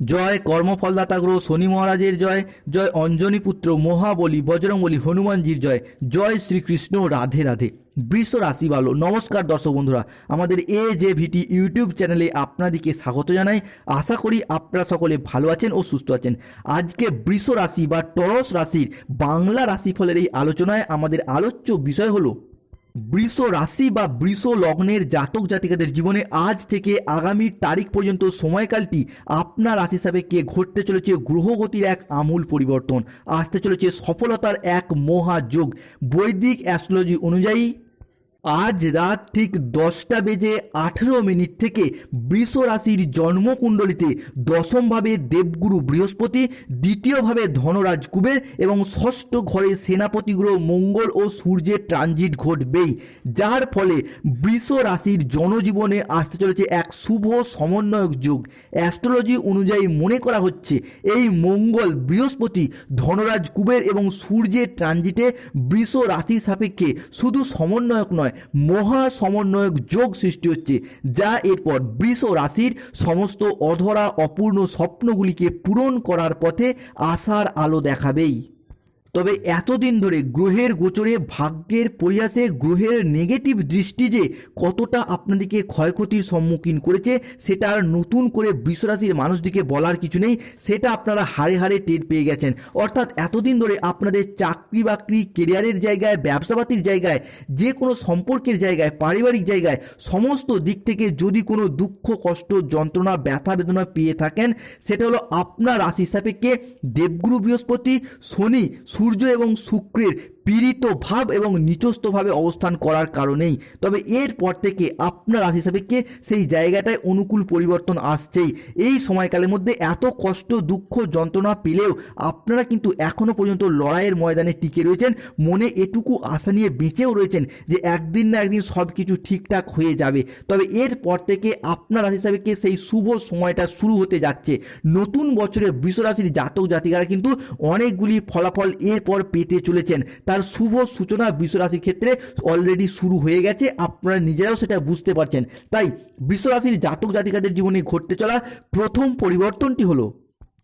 জয় কর্মফলদাতা গ্রহ শনি মহারাজের জয় জয় অঞ্জনী পুত্র মহাবলী বজরংবলী হনুমানজির জয় জয় শ্রীকৃষ্ণ, রাধে রাধে। বৃষ রাশি ভালো নমস্কার দর্শক বন্ধুরা। আমাদের এ যে ভিটি ইউটিউব চ্যানেলে আপনাদেরকে স্বাগত জানাই। আশা করি আপনারা সকলে ভালো আছেন ও সুস্থ আছেন। আজকে বৃষ রাশি বা টরস রাশির বাংলা রাশিফলের এই আলোচনায় আমাদের আলোচ্য বিষয় হলো বৃষ রাশি বা বৃষ লগ্নের জাতক জাতিকাদের জীবনে আজ থেকে আগামী তারিখ পর্যন্ত সময়কালটি আপনার রাশি হিসাবে কে ঘটতে চলেছে? গ্রহগতির এক আমূল পরিবর্তন। আসতে চলেছে সফলতার এক মহাযোগ। বৈদিক অ্যাস্ট্রোলজি অনুযায়ী আজ রাত ঠিক দশটা বেজে আঠেরো মিনিট থেকে বৃষ রাশির জন্মকুণ্ডলিতে দশমভাবে দেবগুরু বৃহস্পতি, দ্বিতীয়ভাবে ধনরাজ কুবের এবং ষষ্ঠ ঘরে সেনাপতি গ্রহ মঙ্গল ও সূর্যের ট্রানজিট ঘটবেই, যার ফলে বৃষ রাশির জনজীবনে আসতে চলেছে এক শুভ সমন্বয়ক যুগ। অ্যাস্ট্রোলজি অনুযায়ী মনে করা হচ্ছে এই মঙ্গল বৃহস্পতি, ধনরাজ কুবের এবং সূর্যের ট্রানজিটে বৃষ রাশির সাপেক্ষে শুধু সমন্বয়ক নয় মহা সমন্বয়ক যোগ সৃষ্টি হচ্ছে, যা এরপর বৃষ রাশির সমস্ত অধরা অপূর্ণ স্বপ্নগুলিকে পূরণ করার পথে আশার আলো দেখাবেই। তবে এতদিন ধরে গ্রহের গোচরে ভাগ্যের পরিহাসে গ্রহের নেগেটিভ দৃষ্টি যে কতটা আপনাদেরকে ক্ষয়ক্ষতির সম্মুখীন করেছে, সেটা আর নতুন করে বিশ্বরাশির মানুষদিকে বলার কিছু নেই, সেটা আপনারা হাড়ে হাড়ে টের পেয়ে গেছেন। অর্থাৎ এতদিন ধরে আপনাদের চাকরি বাকরি কেরিয়ারের জায়গায়, ব্যবসাপাতির জায়গায়, যে কোনো সম্পর্কের জায়গায়, পারিবারিক জায়গায়, সমস্ত দিক থেকে যদি কোনো দুঃখ, কষ্ট, যন্ত্রণা, ব্যথা, বেদনা পেয়ে থাকেন, সেটা হলো আপনার রাশি সাপেক্ষে দেবগুরু বৃহস্পতি, শনি, সূর্য এবং শুক্রের পীড়িত ভাব এবং নিচস্থভাবে অবস্থান করার কারণেই। তবে এরপর থেকে আপনার রাশি সাপেক্ষে সেই জায়গাটায় অনুকূল পরিবর্তন আসছেই। এই সময়কালের মধ্যে এত কষ্ট, দুঃখ, যন্ত্রণা পেলেও আপনারা কিন্তু এখনও পর্যন্ত লড়াইয়ের ময়দানে টিকে রয়েছেন। মনে এটুকু আশা নিয়ে বেঁচেও রয়েছেন যে একদিন না একদিন সব কিছু ঠিকঠাক হয়ে যাবে। তবে এরপর থেকে আপনার রাশি সাপেক্ষে সেই শুভ সময়টা শুরু হতে যাচ্ছে। নতুন বছরে বৃষরাশির জাতক জাতিকারা কিন্তু অনেকগুলি ফলাফল এরপর পেতে চলেছেন। তার শুভ সূচনা বৃষরাশির ক্ষেত্রে অলরেডি শুরু হয়ে গেছে, আপনারা নিজেরাও সেটা বুঝতে পারছেন। তাই বৃষরাশির জাতক জাতিকাদের জীবনে ঘটতে চলা প্রথম পরিবর্তনটি হলো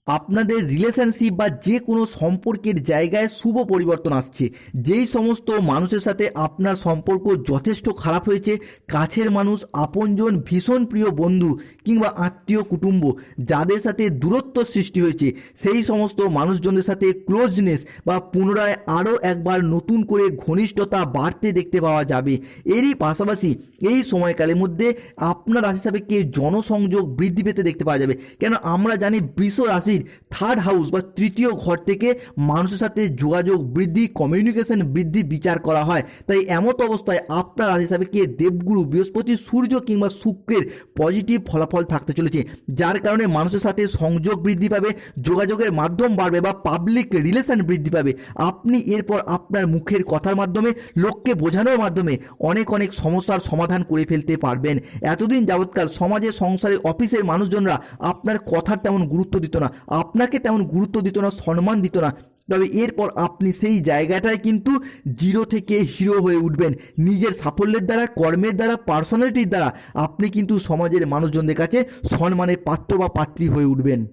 আপনাদের রিলেশনশিপ বা যে কোনো সম্পর্কের জায়গায় শুভ পরিবর্তন আসছে। যেই সমস্ত মানুষের সাথে আপনার সম্পর্ক যথেষ্ট খারাপ হয়েছে, কাছের মানুষ, আপনজন, ভীষণ প্রিয় বন্ধু কিংবা আত্মীয় কুটুম্ব, যাদের সাথে দূরত্ব সৃষ্টি হয়েছে, সেই সমস্ত মানুষজনদের সাথে ক্লোজনেস বা পুনরায় আরও একবার নতুন করে ঘনিষ্ঠতা বাড়তে দেখতে পাওয়া যাবে। এরই পাশাপাশি এই সময়কালের মধ্যে আপনার রাশি সাপেক্ষে জনসংযোগ বৃদ্ধি পেতে দেখতে পাওয়া যাবে। কেন? আমরা জানি বৃষ রাশির থার্ড হাউস বা তৃতীয় ঘর থেকে মানুষের সাথে যোগাযোগ বৃদ্ধি কমিউনিকেশন বৃদ্ধি বিচার করা হয়। তাই এমত অবস্থায় আপনার রাশি হিসাবে কে দেবগুরু, বৃহস্পতি, সূর্য কিংবা শুক্রের পজিটিভ ফলাফল থাকতে চলেছে, যার কারণে মানুষের সাথে সংযোগ বৃদ্ধি পাবে, যোগাযোগের মাধ্যম বাড়বে বা পাবলিক রিলেশন বৃদ্ধি পাবে। আপনি এরপর আপনার মুখের কথার মাধ্যমে, লোককে বোঝানোর মাধ্যমে অনেক অনেক সমস্যার সমাধান করে ফেলতে পারবেন। এতদিন যাবৎকাল সমাজে, সংসারে, অফিসের মানুষজনরা আপনার কথার তেমন গুরুত্ব দিত না। আপনাকে তেমন গুরুত্ব দিত না, সম্মান দিত না। তবে এরপর আপনি সেই জায়গাটায় কিন্তু জিরো থেকে হিরো হয়ে উঠবেন। নিজের সাফল্যের দ্বারা, কর্মের দ্বারা পার্সোনালিটির দ্বারা আপনি কিন্তু সমাজের মানুষজনদের কাছে সম্মানের পাত্র বা পাত্রী হয়ে উঠবেন।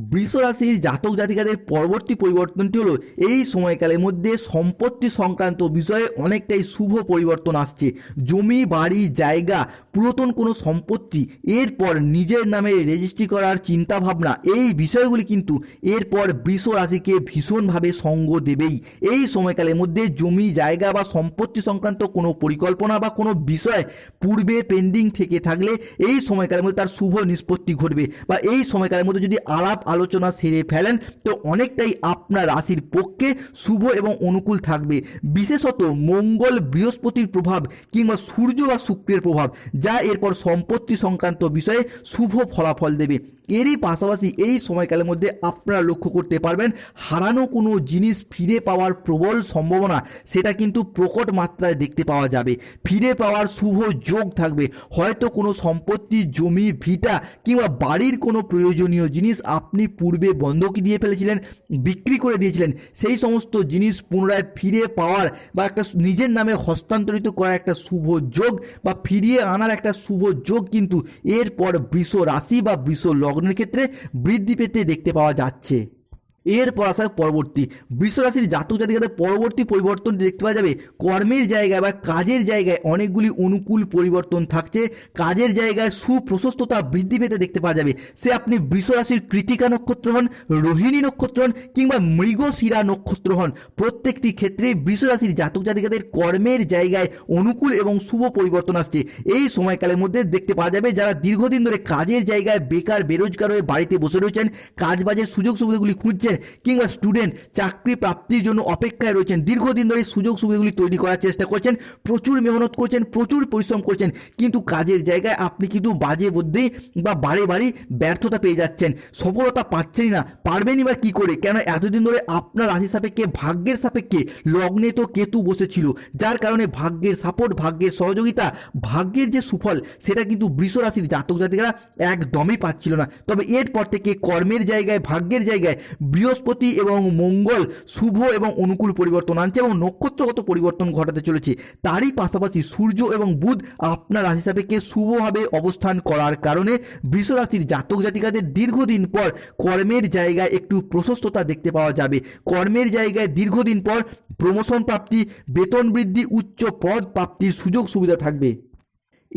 বৃষ রাশির জাতক জাতিকাদের পরবর্তী পরিবর্তনটি হলো এই সময়কালের মধ্যে সম্পত্তি সংক্রান্ত বিষয়ে অনেকটাই শুভ পরিবর্তন আসছে। জমি, বাড়ি, জায়গা, পুরাতন কোনো সম্পত্তি, এরপর নিজের নামে রেজিস্ট্রি করার চিন্তা ভাবনা এই বিষয়গুলি কিন্তু এরপর বৃষ রাশিকে ভীষণভাবে সঙ্গ দেবেই। এই সময়কালের মধ্যে জমি, জায়গা বা সম্পত্তি সংক্রান্ত কোনো পরিকল্পনা বা কোনো বিষয় পূর্বে পেন্ডিং থেকে থাকলে এই সময়কালের মধ্যে তার শুভ নিষ্পত্তি ঘটবে বা এই সময়কালের মধ্যে যদি আলাপ আলোচনা সেরে ফেলেন, তো অনেকটাই আপনার রাশির পক্ষে শুভ এবং অনুকূল থাকবে। বিশেষত মঙ্গল বৃহস্পতির প্রভাব কিংবা সূর্য বা শুক্রের প্রভাব, যা এরপর সম্পত্তি সংক্রান্ত বিষয়ে শুভ ফলাফল দেবে। এরই পাশাপাশি এই সময়কালের মধ্যে আপনারা লক্ষ্য করতে পারবেন, হারানো কোনো জিনিস ফিরে পাওয়ার প্রবল সম্ভাবনা, সেটা কিন্তু প্রকট মাত্রায় দেখতে পাওয়া যাবে। ফিরে পাওয়ার শুভ যোগ থাকবে। হয়তো কোনো সম্পত্তি, জমি, ভিটা কিংবা বাড়ির কোনো প্রয়োজনীয় জিনিস আপনি পূর্বে বন্ধকি দিয়ে ফেলেছিলেন, বিক্রি করে দিয়েছিলেন, সেই সমস্ত জিনিস পুনরায় ফিরে পাওয়ার বা একটা নিজের নামে হস্তান্তরিত করার একটা শুভ যোগ বা ফিরিয়ে আনার একটা শুভ যোগ কিন্তু এরপর বৃষ রাশি বা বৃষ লগ্ন লগ্নের ক্ষেত্রে বৃদ্ধি পেতে দেখতে পাওয়া যাচ্ছে। এরপর আসা পরবর্তী। বৃষরাশির জাতক জাতিকাদের পরবর্তী পরিবর্তন দেখতে পাওয়া যাবে, কর্মের জায়গায় বা কাজের জায়গায় অনেকগুলি অনুকূল পরিবর্তন থাকছে। কাজের জায়গায় সুপ্রশস্ততা বৃদ্ধি পেতে দেখতে পাওয়া যাবে। সে আপনি বৃষরাশির কৃতিকা নক্ষত্র হন, রোহিণী নক্ষত্র হন, কিংবা মৃগশিরা নক্ষত্র হন। প্রত্যেকটি ক্ষেত্রে বৃষরাশির জাতক জাতিকাদের কর্মের জায়গায় অনুকূল এবং শুভ পরিবর্তন আসছে। এই সময়কালের মধ্যে দেখতে পাওয়া যাবে, যারা দীর্ঘদিন ধরে কাজের জায়গায় বেকার, বেরোজগার হয়ে বাড়িতে বসে রয়েছেন, কাজবাজের সুযোগ সুবিধাগুলি খুঁজছেন কিংবা স্টুডেন্ট চাকরি প্রাপ্তির জন্য অপেক্ষায় রয়েছেন। দীর্ঘদিন ধরে সুযোগ সুবিধাগুলি তৈরি করার চেষ্টা করছেন, প্রচুর মেহনত করছেন, প্রচুর পরিশ্রম করছেন, কিন্তু কাজের জায়গায় আপনি কিন্তু বাজে বুদ্ধি বা বারে বারে ব্যর্থতা পেয়ে যাচ্ছেন। সফলতা পাচ্ছেনই না, পারবেনই বা কি করে? কেন এতদিন ধরে আপনার রাশি সাপেক্ষে, ভাগ্যের সাপেক্ষে লগ্নে তো কেতু বসেছিল, যার কারণে ভাগ্যের সাপোর্ট ভাগ্যের সহযোগিতা, ভাগ্যের যে সুফল, সেটা কিন্তু বৃষ রাশির জাতক জাতিকারা একদমই পাচ্ছিল না। তবে এরপর থেকে কর্মের জায়গায়, ভাগ্যের জায়গায় বৃহস্পতি এবং মঙ্গল শুভ এবং অনুকূল পরিবর্তন আনছে এবং নক্ষত্রগত পরিবর্তন ঘটাতে চলেছে। তারই পাশাপাশি সূর্য এবং বুধ আপনার রাশি সাপেক্ষে শুভভাবে অবস্থান করার কারণে বৃষ রাশির জাতক জাতিকাদের দীর্ঘদিন পর কর্মের জায়গায় একটু প্রশস্ততা দেখতে পাওয়া যাবে। কর্মের জায়গায় দীর্ঘদিন পর প্রমোশন প্রাপ্তি, বেতন বৃদ্ধি, উচ্চ পদ প্রাপ্তির সুযোগ সুবিধা থাকবে।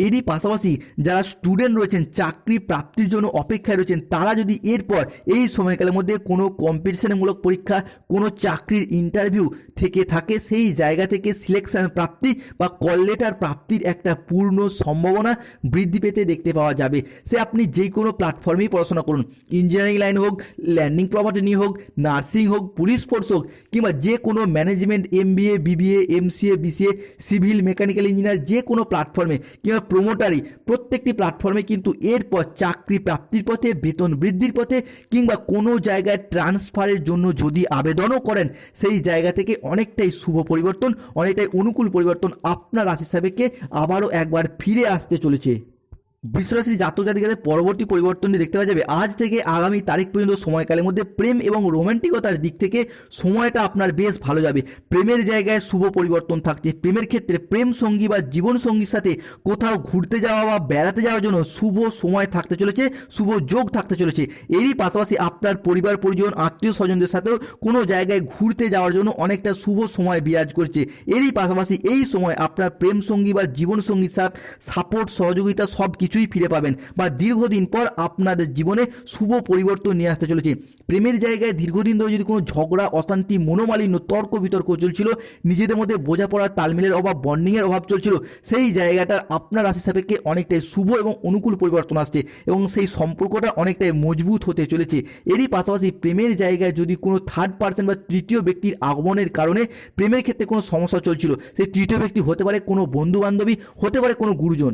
এরই পাশাপাশি যারা স্টুডেন্ট রয়েছেন, চাকরি প্রাপ্তির জন্য অপেক্ষায় রয়েছেন, তারা যদি এরপর এই সময়কালের মধ্যে কোনো কম্পিটিশনমূলক পরীক্ষা, কোনো চাকরির ইন্টারভিউ থেকে থাকে, সেই জায়গা থেকে সিলেকশন প্রাপ্তি বা কল লেটার প্রাপ্তির একটা পূর্ণ সম্ভাবনা বৃদ্ধি পেতে দেখতে পাওয়া যাবে। সে আপনি যে কোনো প্ল্যাটফর্মেই পড়াশোনা করুন। ইঞ্জিনিয়ারিং লাইন হোক ল্যান্ডিং প্রপার্টি নিয়ে হোক নার্সিং হোক পুলিশ ফোর্স হোক, কিংবা যে কোনো management MBA BBA MCA BCA civil mechanical engineer যে কোনো প্ল্যাটফর্মে কিংবা প্রমোটারি প্রত্যেকটি প্ল্যাটফর্মে কিন্তু এরপর চাকরি প্রাপ্তির পথে, বেতন বৃদ্ধির পথে কিংবা কোনো জায়গায় ট্রান্সফারের জন্য যদি আবেদনও করেন, সেই জায়গা থেকে অনেকটাই শুভ পরিবর্তন, অনেকটাই অনুকূল পরিবর্তন আপনার রাশি সাবেককে আবারও একবার ফিরে আসতে চলেছে। বৃষরাশির জাতক জাতিকাদের পরবর্তী পরিবর্তনটি দেখতে পাওয়া যাবে। আজ থেকে আগামী তারিখ পর্যন্ত সময়কালের মধ্যে প্রেম এবং রোমান্টিকতার দিক থেকে সময়টা আপনার বেশ ভালো যাবে। প্রেমের জায়গায় শুভ পরিবর্তন থাকছে। প্রেমের ক্ষেত্রে প্রেম সঙ্গী বা জীবন সঙ্গীর সাথে কোথাও ঘুরতে যাওয়া বা বেড়াতে যাওয়ার জন্য শুভ সময় থাকতে চলেছে, শুভ যোগ থাকতে চলেছে। এরই পাশাপাশি আপনার পরিবার, পরিজন, আত্মীয় স্বজনদের সাথেও কোনো জায়গায় ঘুরতে যাওয়ার জন্য অনেকটা শুভ সময় বিরাজ করছে। এরই পাশাপাশি এই সময় আপনার প্রেম সঙ্গী বা জীবন সঙ্গীর সাথে সাপোর্ট সহযোগিতা সব কিছুই ফিরে পাবেন। বা দীর্ঘদিন পর আপনাদের জীবনে শুভ পরিবর্তন নিয়ে আসতে চলেছে। প্রেমের জায়গায় দীর্ঘদিন ধরে যদি কোনো ঝগড়া, অশান্তি, মনোমালিন্য, তর্ক, বিতর্ক চলছিল, নিজেদের মধ্যে বোঝাপড়ার, তালমিলের অভাব, বন্ডিংয়ের অভাব চলছিল, সেই জায়গাটার আপনার রাশি সাপেক্ষে অনেকটাই শুভ এবং অনুকূল পরিবর্তন আসছে এবং সেই সম্পর্কটা অনেকটাই মজবুত হতে চলেছে। এরই পাশাপাশি প্রেমের জায়গায় যদি কোনো থার্ড পার্সন বা তৃতীয় ব্যক্তির আগমনের কারণে প্রেমের ক্ষেত্রে কোনো সমস্যা চলছিল, সেই তৃতীয় ব্যক্তি হতে পারে কোনো বন্ধু বান্ধবী হতে পারে কোনো গুরুজন।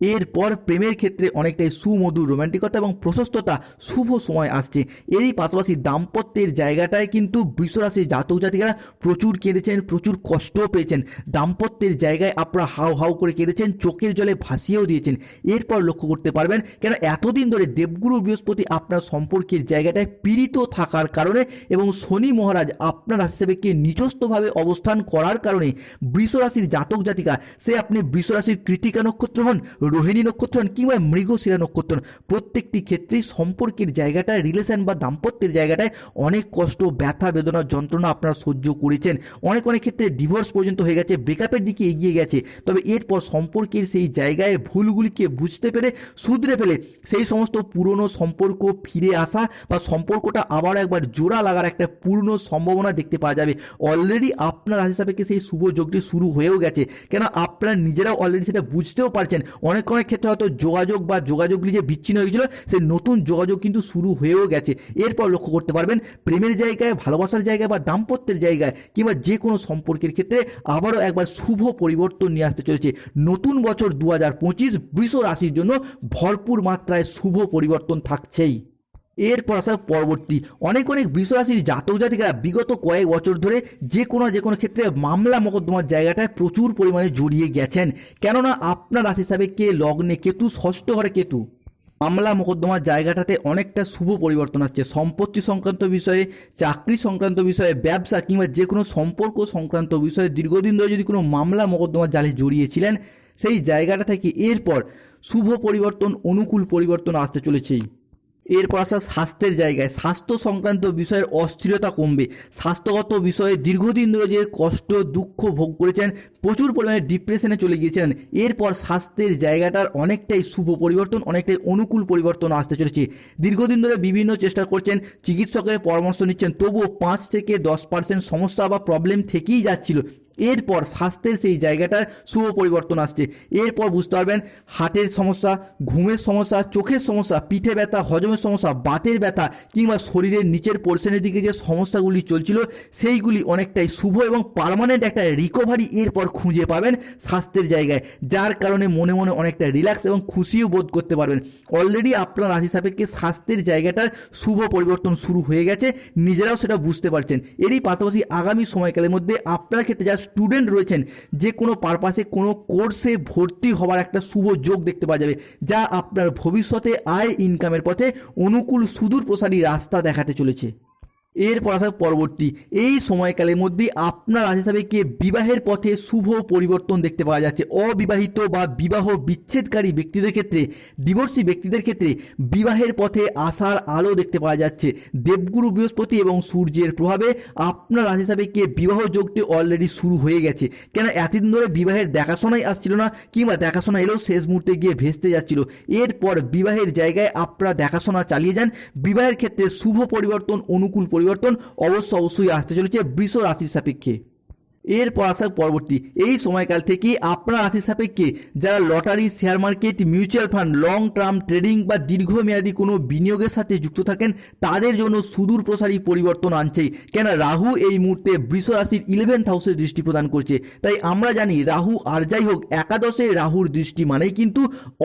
এরপর প্রেমের ক্ষেত্রে অনেকটাই সুমধুর রোমান্টিকতা এবং প্রশস্ততা শুভ সময় আসছে। এরই পাশাপাশি দাম্পত্যের জায়গাটায় কিন্তু বৃষরাশির জাতক জাতিকারা প্রচুর কেঁদেছেন, প্রচুর কষ্টও পেয়েছেন। দাম্পত্যের জায়গায় আপনারা হাউ হাউ করে কেঁদেছেন, চোখের জলে ভাসিয়েও দিয়েছেন। এরপর লক্ষ্য করতে পারবেন, কেন এতদিন ধরে দেবগুরু বৃহস্পতি আপনার সম্পর্কের জায়গাটায় পীড়িত থাকার কারণে এবং শনি মহারাজ আপনার হিসেবে কে নিজস্থভাবে অবস্থান করার কারণে বৃষরাশির জাতক জাতিকা, সে আপনি বৃষরাশির কৃতিকা নক্ষত্র হন রোহিণী নক্ষত্র হন কিংবা মৃগশিরা নক্ষত্র। হন প্রত্যেকটি ক্ষেত্রেই সম্পর্কের জায়গাটায় রিলেশন বা দাম্পত্যের জায়গাটায় অনেক কষ্ট, ব্যথা, বেদনা, যন্ত্রণা আপনারা সহ্য করেছেন। অনেক অনেক ক্ষেত্রে ডিভোর্স পর্যন্ত হয়ে গেছে ব্রেকআপের দিকে এগিয়ে গেছে। তবে এরপর সম্পর্কের সেই জায়গায় ভুলগুলিকে বুঝতে পেরে শুধরে ফেলে সেই সমস্ত পুরনো সম্পর্ক ফিরে আসা বা সম্পর্কটা আবার একবার জোড়া লাগার একটা পূর্ণ সম্ভাবনা দেখতে পাওয়া যাবে। অলরেডি আপনার হিসাবে সেই শুভ যোগটি শুরু হয়েও গেছে। কেন? আপনারা নিজেরাও অলরেডি সেটা বুঝতেও পারছেন। অনেক অনেক অনেক ক্ষেত্রে হয়তো যোগাযোগ বা যোগাযোগগুলি যে বিচ্ছিন্ন হয়েছিল সে সেই নতুন যোগাযোগ কিন্তু শুরু হয়েও গেছে। এরপর লক্ষ্য করতে পারবেন, প্রেমের জায়গায়, ভালোবাসার জায়গায় বা দাম্পত্যের জায়গায় কিংবা যে কোনো সম্পর্কের ক্ষেত্রে আবারও একবার শুভ পরিবর্তন নিয়ে আসতে চলেছে। নতুন বছর দু হাজার পঁচিশ বৃষ রাশির জন্য ভরপুর মাত্রায় শুভ পরিবর্তন থাকছেই। এরপর আসার পরবর্তী। অনেক অনেক বৃষরাশির জাতক জাতিকারা বিগত কয়েক বছর ধরে যে কোনো যে কোনো ক্ষেত্রে মামলা মোকদ্দমার জায়গাটায় প্রচুর পরিমাণে জড়িয়ে গেছেন। কেননা আপনার রাশি হিসাবে কে লগ্নে কেতু, ষষ্ঠ ঘরে কেতু? মামলা মোকদ্দমার জায়গাটাতে অনেকটা শুভ পরিবর্তন আসছে। সম্পত্তি সংক্রান্ত বিষয়ে, চাকরি সংক্রান্ত বিষয়ে, ব্যবসা কিংবা যে কোনো সম্পর্ক সংক্রান্ত বিষয়ে দীর্ঘদিন ধরে যদি কোনো মামলা মোকদ্দমার জালে জড়িয়েছিলেন, সেই জায়গাটা থেকে এরপর শুভ পরিবর্তন, অনুকূল পরিবর্তন আসতে চলেছেই এরপর আসা স্বাস্থ্যের জায়গায়। স্বাস্থ্য সংক্রান্ত বিষয়ের অস্থিরতা কমবে। স্বাস্থ্যগত বিষয়ে দীর্ঘদিন ধরে যে কষ্ট, দুঃখ ভোগ করেছেন, প্রচুর পরিমাণে ডিপ্রেশনে চলে গিয়েছিলেন। এরপর স্বাস্থ্যের জায়গাটার অনেকটাই শুভ পরিবর্তন, অনেকটাই অনুকূল পরিবর্তন আসতে চলেছে। দীর্ঘদিন ধরে বিভিন্ন চেষ্টা করছেন, চিকিৎসকের পরামর্শ নিচ্ছেন, তবুও পাঁচ থেকে দশ পার্সেন্ট সমস্যা বা প্রবলেম থেকেই যাচ্ছিল। এরপর স্বাস্থ্যের সেই জায়গাটার শুভ পরিবর্তন আসছে। এরপর বুঝতে পারবেন হার্টের সমস্যা, ঘুমের সমস্যা, চোখের সমস্যা, পিঠে ব্যথা, হজমের সমস্যা, বাতের ব্যথা, কিংবা শরীরের নিচের পোর্শনের দিকে যে সমস্যাগুলি চলছিল, সেইগুলি অনেকটাই শুভ এবং পারমানেন্ট একটা রিকভারি এরপর খুঁজে পাবেন স্বাস্থ্যের জায়গায়। যার কারণে মনে মনে অনেকটা রিল্যাক্স এবং খুশিও বোধ করতে পারবেন। অলরেডি আপনার রাশি সাপেক্ষে স্বাস্থ্যের জায়গাটার শুভ পরিবর্তন শুরু হয়ে গেছে, নিজেরাও সেটা বুঝতে পারছেন। এরই পাশাপাশি আগামী সময়কালের মধ্যে আপনার ক্ষেত্রে যারা স্টুডেন্ট রয়েছেন, যে কোনো পারপাসে কোনো কোর্সে ভর্তি হওয়ার একটা শুভ যোগ দেখতে পাওয়া যাবে, যা আপনার ভবিষ্যতে আয় ইনকামের পথে অনুকূল সুদূর প্রসারী রাস্তা দেখাতে চলেছে। এরপর আসা পরবর্তী। এই সময়কালের মধ্যে আপনার রাশি হিসাবে কে বিবাহের পথে শুভ পরিবর্তন দেখতে পাওয়া যাচ্ছে। অবিবাহিত বা বিবাহ বিচ্ছেদকারী ব্যক্তিদের ক্ষেত্রে ডিভোর্সি ব্যক্তিদের ক্ষেত্রে বিবাহের পথে আসার আলো দেখতে পাওয়া যাচ্ছে। দেবগুরু বৃহস্পতি এবং সূর্যের প্রভাবে আপনার রাশি হিসাবে কে বিবাহ যোগটি অলরেডি শুরু হয়ে গেছে। কেন এতদিন ধরে বিবাহের দেখাশোনাই আসছিল না কিংবা দেখাশোনা এলেও শেষ মুহূর্তে গিয়ে ভেস্তে যাচ্ছিল। এরপর বিবাহের জায়গায় আপনারা দেখাশোনা চালিয়ে যান। বিবাহের ক্ষেত্রে শুভ পরিবর্তন, অনুকূল পরিবর্তন অবশ্য অবশ্যই আসতে চলেছে বৃষ রাশির সাপেক্ষে। এরপর আসার পরবর্তী এই সময়কাল থেকে আপনার রাশির সাপেক্ষে যারা lottery share market mutual fund long term trading বা দীর্ঘমেয়াদী কোনো বিনিয়োগের সাথে যুক্ত থাকেন, তাদের জন্য সুদূর প্রসারী পরিবর্তন আনছে। কেন রাহু এই মুহূর্তে বৃষ রাশির ইলেভেন্থ হাউসে দৃষ্টি প্রদান করছে। তাই আমরা জানি রাহু আর যাই হোক, একাদশে রাহুর দৃষ্টি মানেই কিন্তু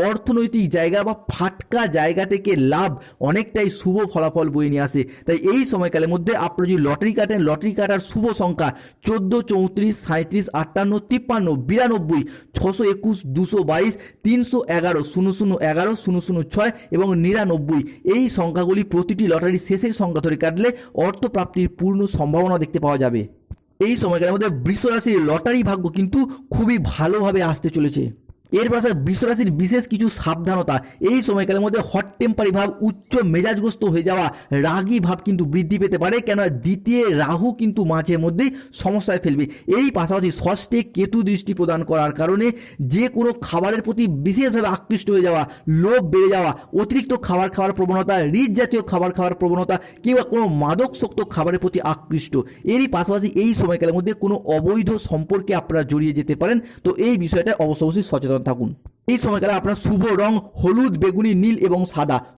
অর্থনৈতিক জায়গা বা ফাটকা জায়গা থেকে লাভ অনেকটাই শুভ ফলাফল বয়ে নিয়ে আসে। তাই এই সময়কালের মধ্যে আপনারা যদি লটারি কাটেন, লটারি কাটার শুভ সংখ্যা চোদ্দ, চৌত্রিশ সাঁত্রিশ আটান্ন, তিপ্পান্ন, বিরানব্বই, ছশো একুশ, দুশো বাইশ, তিনশো এগারো, শূন্য শূন্য এগারো, শূন্য শূন্য ছয় এবং নিরানব্বই। এই সংখ্যাগুলি প্রতিটি লটারির শেষের সংখ্যা ধরে কাটলে অর্থপ্রাপ্তির পূর্ণ সম্ভাবনা দেখতে পাওয়া যাবে। এই সময়কালের মধ্যে বৃষ রাশির লটারি ভাগ্য কিন্তু খুবই ভালোভাবে আসতে চলেছে। এর পাশে বিশ্বরাশির বিশেষ কিছু সাবধানতা। এই সময়কালের মধ্যে হট টেম্পারি ভাব, উচ্চ মেজাজগ্রস্ত হয়ে যাওয়া, রাগী ভাব কিন্তু বৃদ্ধি পেতে পারে কেন দ্বিতীয় রাহু কিন্তু মাঝে মধ্যেই সমস্যায় ফেলবে। এই পাশাপাশি ষষ্ঠে কেতু দৃষ্টি প্রদান করার কারণে যে কোনো খাবারের প্রতি বিশেষভাবে আকৃষ্ট হয়ে যাওয়া, লোভ বেড়ে যাওয়া, অতিরিক্ত খাবার খাওয়ার প্রবণতা রিচ জাতীয় খাবার খাওয়ার প্রবণতা, কিংবা কোনো মাদকশক্ত খাবারের প্রতি আকৃষ্ট। এরই পাশাপাশি এই সময়কালের মধ্যে কোনো অবৈধ সম্পর্কে আপনারা জড়িয়ে যেতে পারেন। তো এই বিষয়টা অবশ্য অবশ্যই সচেতন থাকুন। এই সময়কালে আপনার শুভ রং হলুদ বেগুনি নীল এবং সাদা।